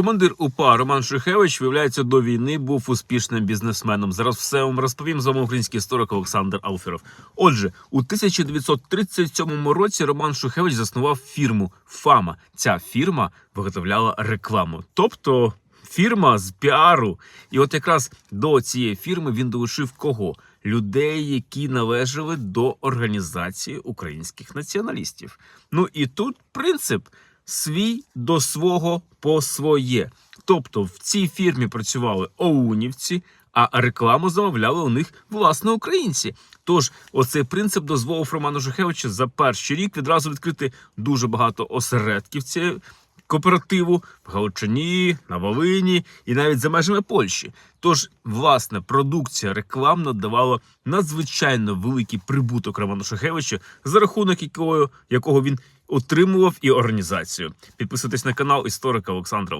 Командир УПА Роман Шухевич, виявляється, до війни був успішним бізнесменом. Зараз все вам розповім з вами український історик Олександр Алферов. Отже, у 1937 році Роман Шухевич заснував фірму Фама. Ця фірма виготовляла рекламу, тобто фірма з піару. І от якраз до цієї фірми він долучив кого? Людей, які належали до організації українських націоналістів. Ну і тут принцип свій до свого по своє. Тобто в цій фірмі працювали оунівці, а рекламу замовляли у них власне українці. Тож оцей принцип дозволив Роману Жухевичу за перший рік відразу відкрити дуже багато осередків цієї кооперативу в Галичині, на Волині і навіть за межами Польщі. Тож, власне, продукція рекламна давала надзвичайно великий прибуток Роману Шухевичу, за рахунок якого, якого він отримував і організацію. Підписуйтесь на канал історика Олександра